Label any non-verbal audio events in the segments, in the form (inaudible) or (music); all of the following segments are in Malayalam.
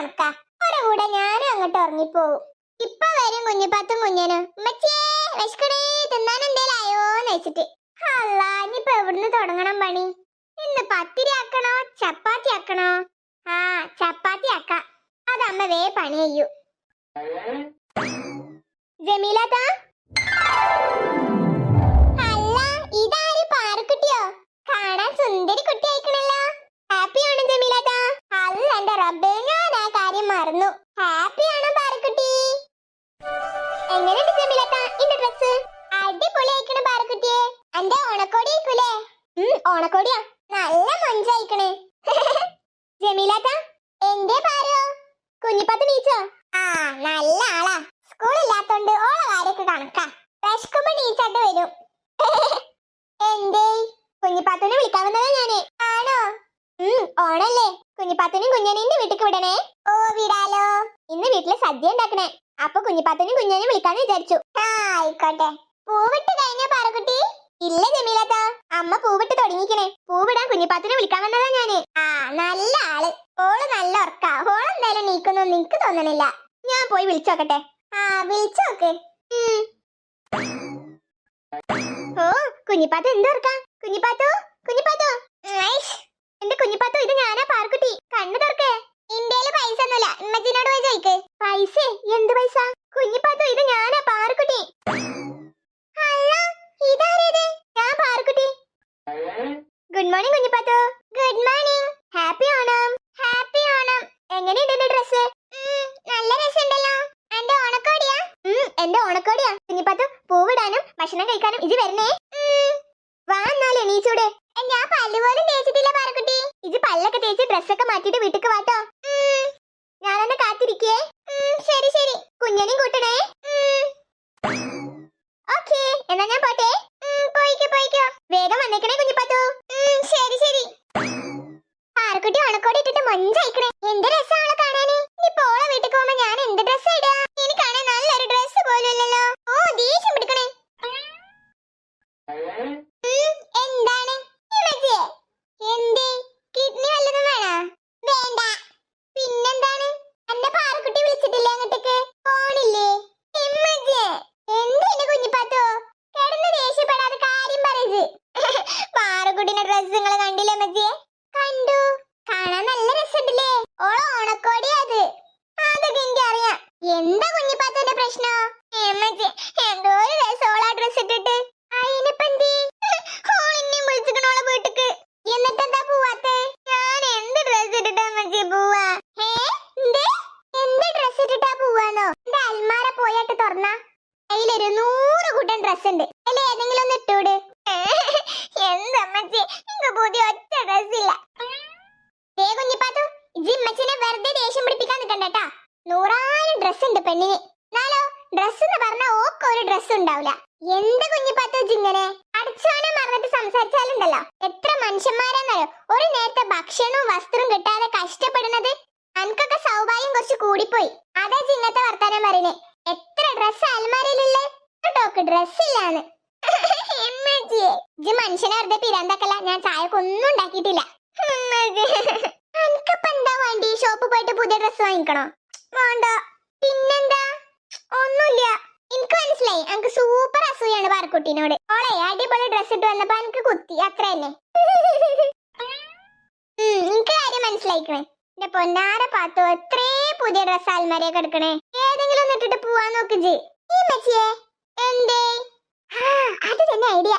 കൂടെ ഞാനും അങ്ങോട്ട് ഉറങ്ങിപ്പോവും. ഇപ്പൊ വരും കുഞ്ഞിപ്പാത്തും കുഞ്ഞനും. ഉമ്മച്ചിയേ വിശക്കണേ തിന്നാൻ എന്തേലും ആയോന്ന് വെച്ചിട്ട്. അല്ല ഇനിയിപ്പൊ എവിടുന്ന് തുടങ്ങണം പണി? ഇന്ന് പത്തിരി ആക്കണോ ചപ്പാത്തി ആക്കണോ? ആ ചപ്പാത്തി ആക്ക. അതമ്മ വേ പണി ചെയ്യൂ. ജമീലതാ എന്റെ ഓണക്കോടി ആയിക്കൂലേ ഓണക്കോടിയാ. നല്ല മൊഞ്ചയക്കണേ (laughs) ജമീലാത്ത എന്റെ പാരോ? കുഞ്ഞിപ്പത്ത് നീച്ചോ? ആ നല്ല ആളാ. സ്കൂളില്ലാത്തോണ്ട് ഓള കാര്യൊക്കെ കണക്കാ വിശക്കുമ്പോ നീച്ചാട്ട് വരും. (laughs) എന്തേ? കുഞ്ഞിപ്പാത്തനെ വിളിക്കാൻ വന്നതാ ഞാൻ. ആണോ? ഓണല്ലേ. കുഞ്ഞിപ്പാത്തനും കുഞ്ഞനീന്റെ വീട്ടിക്ക് വിടണേ. ഓ വിടാലോ. ഇന്ന് വീട്ടിൽ സദ്യ ഉണ്ടാക്കണേ. അപ്പൊ കുഞ്ഞിപ്പാത്തനും കുഞ്ഞനും വിളിക്കാന്ന് വിചാരിച്ചു. ആയിക്കോട്ടെ. പൂവിട്ട് കഴിഞ്ഞ പാറക്കുട്ടി? ഇല്ല ജമീലത്ത. അമ്മ പൂവിട്ട് തുടങ്ങിക്കണേ. പൂവിടാൻ കുഞ്ഞിപ്പാത്തിനെ വിളിക്കാൻ വന്നതാ ഞാൻ. ആ നല്ല ആൾ. ഓൾ നല്ല ഉറക്കാ. ഓൾ എന്തായാലും നീക്കുന്നു നിനക്ക് തോന്നണില്ല. ഞാൻ പോയി വിളിച്ചോക്കട്ടെ ആ വിളിച്ചോക്ക് ഓ എന്താ എന്ത് കുഞ്ഞിപ്പാത്തു കുഞ്ഞിപ്പാത്തു. എന്റെ കുഞ്ഞിപ്പാത്തു ഇത് ഞാനാ പാർക്കുട്ടി കണ്ണു തുറക്കേ. ഇന്ത്യയിൽ പൈസ ഒന്നുമില്ല. ഇമ്മജിനോട് പോയി ചോദിക്ക്. പൈസ? എന്ത് പൈസ? കുഞ്ഞിപ്പാത്തു ഇത് ഞാനാ പാർക്കുട്ടി Parukutty good morning Kunjippathu. Good morning happy Onam. Happy Onam. എങ്ങനെയുണ്ട് എന്റെ ഡ്രസ് നല്ല രസമുണ്ടല്ലോ. എന്റെ ഓണക്കോടിയാ? എന്റെ ഓണക്കോടിയാ. കുഞ്ഞിപ്പാത്തു പൂവിടാനും ഭക്ഷണം കഴിക്കാനും ഇത് വരണേ. വാ എന്നാലും എണീച്ചൂടെ. ഞാൻ പല്ല് പോലും തേച്ചിട്ടില്ല പാറക്കുട്ടി. ഇത് പല്ലൊക്കെ തേച്ച് ഡ്രസ്സൊക്കെ മാറ്റിയിട്ട് വീട്ടിക്ക് വാട്ടോ. ഞാനൊന്ന് കാത്തിരിക്കേ. ശരി ശരി. കുഞ്ഞനും കൂട്ടണേ. ഓക്കേ എന്നാ ഞാൻ പോട്ടെ ഉം, പോയിക്കോ പോയിക്കോ വേഗം വന്നേക്കണേ കുഞ്ഞിപ്പാത്തു ഉം, ശരി ശരി പാറക്കുട്ടി ഉണക്കോടി ഇട്ടിട്ട് മൊഞ്ചയക്കണേ എന്ത് രസമാണ് കാണാന് ഇപ്പൊ ഓളെ വീട്ടിൽ പോകുമ്പോ ഞാൻ എന്ത് ഡ്രസ് ഇടാ ഇനി കാണാൻ നല്ലൊരു ഡ്രസ് പോലും ഇല്ലല്ലോ ഓ ദേഷ്യം പിടിക്കണേ ഉം, എന്താണ് ഇമ്മച്ചിയെ? എന്തേ കിഡ്നി വല്ലതും വേണോ വേണ്ട പിന്നെന്താണ് എന്നെ പാറക്കുട്ടി വിളിച്ചിട്ടില്ലേ അങ്ങോട്ടേക്ക്? ഫോണില്ലേ? എന്തിനു കുഞ്ഞിപ്പാത്തോ കിടന്ന് ദേഷ്യപ്പെടാതെ കാര്യം പറയത് പാറക്കുട്ടിന്റെ ഡ്രസ് നിങ്ങൾ കണ്ടില്ലേ അമ്മച്ചിയെ കണ്ടു. കാണാൻ നല്ല രസമുണ്ടല്ലേ? ഓള ഓണക്കോടി അത്. അതൊക്കെ എനിക്ക് അറിയാം എന്താ കുഞ്ഞിപ്പാത്തന്റെ പ്രശ്നം അമ്മച്ചി എന്തോ ഒരു രസം ഓളാ ഡ്രസ് ഇട്ടിട്ട് അയിനിപ്പെന്തേ ഓളിന്നെയും വിളിച്ചിക്കണോളെ വീട്ടിക്ക് എന്നിട്ടെന്താ പോവാത്തെ ഞാൻ എന്ത് ഡ്രസ് ഇട്ടിട്ടാ അമ്മച്ചി പോവാ ഏ എന്തേ എന്ത് ഡ്രസ് ഇട്ടിട്ടാ പോവാന്നോ എന്റെ അൽമാര പോയിട്ട് തുറന്ന അതിലൊരു നൂറ് കൂട്ടം ഡ്രസ് ഉണ്ട് അതിൽ ഏതെങ്കിലും ഒന്ന് ഇട്ടൂട് എന്തമ്മച്ചി ഇങ്ങ പുതിയ ഒറ്റ ഡ്രസ് ഇല്ല ദേ കുഞ്ഞിപ്പാത്തു ജിമ്മച്ചിനെ വെറുതെ ദേഷ്യം പിടിപ്പിക്കാൻ നിൽക്കണ്ടട്ടാ നൂറായിരം ഡ്രസ് ഉണ്ട് പെണ്ണിന്. എന്നാലോ ഡ്രസ് എന്ന് പറഞ്ഞ ഓക്ക് ഒരു ഡ്രസ് ഉണ്ടാവില്ല എന്ത് കുഞ്ഞിപ്പാത്തു ജിങ്ങനെ അടിച്ചോനെ മറന്നിട്ട് സംസാരിച്ചാലുണ്ടല്ലോ. എത്ര മനുഷ്യന്മാരാന്നറിയോ? ഒരു നേരത്തെ ഭക്ഷണവും വസ്ത്രവും കിട്ടാതെ കഷ്ടപ്പെടുന്നത് അനക്കൊക്കെ സൗഭാഗ്യം കുറച്ച് കൂടിപ്പോയി. അതെ ചിങ്ങത്തെ വർത്താനം പറയുന്നേ. എത്ര ഡ്രസ് അലമാരയിലില്ലേ ടോക്ക് ഡ്രസ് ഇല്ലാന്ന്. ഇമ്മച്ചിയെ ഇത് മനുഷ്യനെ വെറുതെ പിരാന്താക്കല്ല. ഞാൻ ചായക്കൊന്നും ഉണ്ടാക്കിയിട്ടില്ല. അനക്കപ്പ എന്താ വേണ്ടി? ഷോപ്പ് പോയിട്ട് പുതിയ ഡ്രസ് വാങ്ങിക്കണോ? വേണ്ട. പിന്നെന്താ? ഒന്നുമില്ല. എനിക്ക് മനസ്സിലായി. എനിക്ക് സൂപ്പർ അസൂയാണ് പാറക്കുട്ടീനോട്. ഓളെ അടിപൊളി ഡ്രസ് ഇട്ട് വന്നപ്പോ എനിക്ക് കുത്തി. അത്ര തന്നെ എനിക്ക് കാര്യം മനസ്സിലായിക്കണേ. എന്റെ പൊന്നാര പാത്തു എത്രേ പുതിയ ഡ്രസ് അൽമാരിയെ എടുക്കണേ. ഏതെങ്കിലും ഒന്ന് ഇട്ടിട്ട് പോവാൻ നോക്ക് ജി ഈ മച്ചിയെ എന്തേ? അത് തന്നെ ഐഡിയ.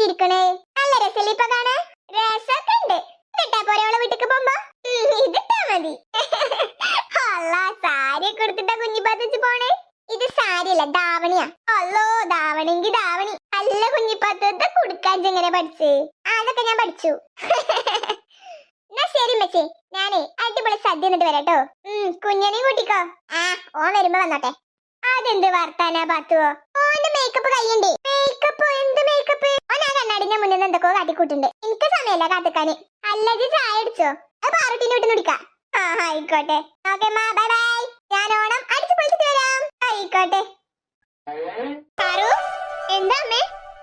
ചിരിക്കണേ? നല്ല രസല്ലേ ഇപ്പൊ കാണാൻ? രസമൊക്കെ ഉണ്ട്. ഇട്ടാ പോരെ അവളെ വീട്ടിക്ക് പോകുമ്പോ? ഇതിട്ടാ മതി. അല്ല സാരിയൊക്കെ എടുത്തിട്ടാ കുഞ്ഞിപ്പാത്തച്ച് പോണേ? ഇത് സാരിയല്ല ദാവണിയാ അല്ലോ ദാവണെങ്കി ദാവണി അല്ല കുഞ്ഞിപ്പാത്തത്തെ കുടുക്കാൻ എങ്ങനെ പഠിച്ചേ? അതൊക്കെ ഞാൻ പഠിച്ചു. (laughs) എന്നാ ശരി മച്ചേ ഞാനേ അടിപൊളി സദ്യ എന്നിട്ട് വരാട്ടോ. ഉം കുഞ്ഞനെയും കൂട്ടിക്കോ. ആ ഓൻ വരുമ്പോ വന്നോട്ടെ. അതെന്ത് വർത്താനാ പാത്തുവോ? ഓന്റെ മേക്കപ്പ് കയ്യണ്ടേ. മേക്കപ്പ് എന്ത് മേക്കപ്പ് ഓൻ കണ്ണാടിന്റെ മുന്നിൽ നിന്ന് എന്തൊക്കെയോ കാട്ടിക്കൂട്ടുണ്ട്. എനിക്ക് സമയമല്ല കാത്തക്കാന്. അല്ലത് ചായ അടിച്ചോ അത് പാറുട്ടിന്റെ വീട്ടിൽ കുടിക്കാം. ആ ആയിക്കോട്ടെ. ഓക്കെ മാ ബൈ ബൈ. ഞാൻ ഓണം അടിച്ചു പൊളിച്ചിട്ട് വരാം. ആയിക്കോട്ടെ. പാറു എന്താ അമ്മേ?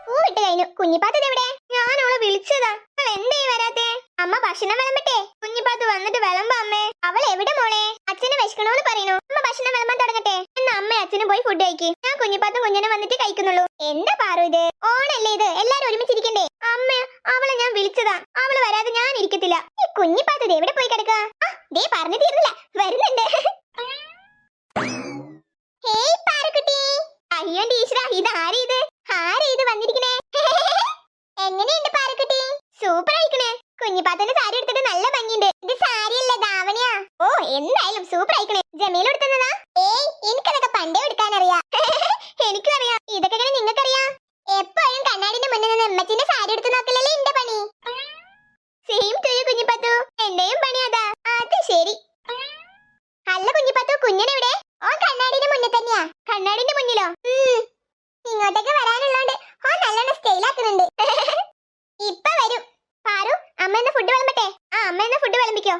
പൂവിട്ട് കഴിഞ്ഞു. കുഞ്ഞിപ്പാത്തത് എവിടെ? ഞാൻ അവളെ വിളിച്ചതാ. അവൾ എന്തേ വരാത്തെ? അമ്മ ഭക്ഷണം വിളമ്പട്ടെ? കുഞ്ഞിപ്പാത്ത് വന്നിട്ട് വിളമ്പ അമ്മേ. അവൾ എവിടെ മോളെ? അച്ഛനെ വിശക്കണോന്ന് പറയുന്നു അമ്മ ഭക്ഷണം വിളമ്പാൻ തുടങ്ങട്ടെ. എന്നാ അമ്മ അച്ഛനും പോയി ഫുഡ് കഴിക്കും. ഞാൻ കുഞ്ഞിപ്പാത്തും കുഞ്ഞനും വന്നിട്ട് കഴിക്കുന്നുള്ളൂ. എന്താ പാറു ഇത്? ഓണല്ലേ ഇത്? എല്ലാരും ഒരുമിച്ചിരിക്കണ്ടേ? അമ്മ അവളെ ഞാൻ വിളിച്ചതാ. അവൾ വരാതെ ഞാൻ ഇരിക്കത്തില്ല. ഈ കുഞ്ഞിപ്പാത്തത് എവിടെ പോയി കിടക്ക? ദേ പറഞ്ഞു തീർന്നില്ല. വരുന്നുണ്ട്. ഹേയ് പാറക്കുട്ടി. അയ്യോ ടീച്ചറാ ഇത് ആരാ ഇത്? ആരാ ഇത് വന്നിരിക്കണേ? എങ്ങനെയുണ്ട് പാറക്കുട്ടി? സൂപ്പർ ആയിക്കണേ കുഞ്ഞിപ്പാത്തന്റെ സാരി എടുത്തിട്ട് നല്ല ഭംഗിയുണ്ട്. ഇത് സാരി സാരിയല്ല ദാവണിയാ ഓ എന്തായാലും സൂപ്പർ ആയിക്കണേ ജമീൽ എടുത്തതാ ഏയ് എനിക്കതൊക്കെ പണ്ടേ എടുക്കാൻ അറിയാം (laughs) എനിക്കും അറിയാം. ഇതൊക്കെ ഇങ്ങനെ നിങ്ങൾക്ക് കുഞ്ഞൻ എവിടെ ഓൻ കണ്ണാടിന്റെ മുന്നിൽ തന്നെയാ. കണ്ണാടിന്റെ മുന്നിലോ? ഇങ്ങോട്ടേക്ക് വരാനുള്ളോണ്ട് ഓ നല്ലോണം സ്റ്റൈൽ ആക്കുന്നുണ്ട്. (laughs) ഇപ്പൊ വരും. പാറു അമ്മ എന്ന ഫുഡ് വിളമ്പട്ടെ? ആ അമ്മ എന്ന ഫുഡ് വിളമ്പിക്കോ.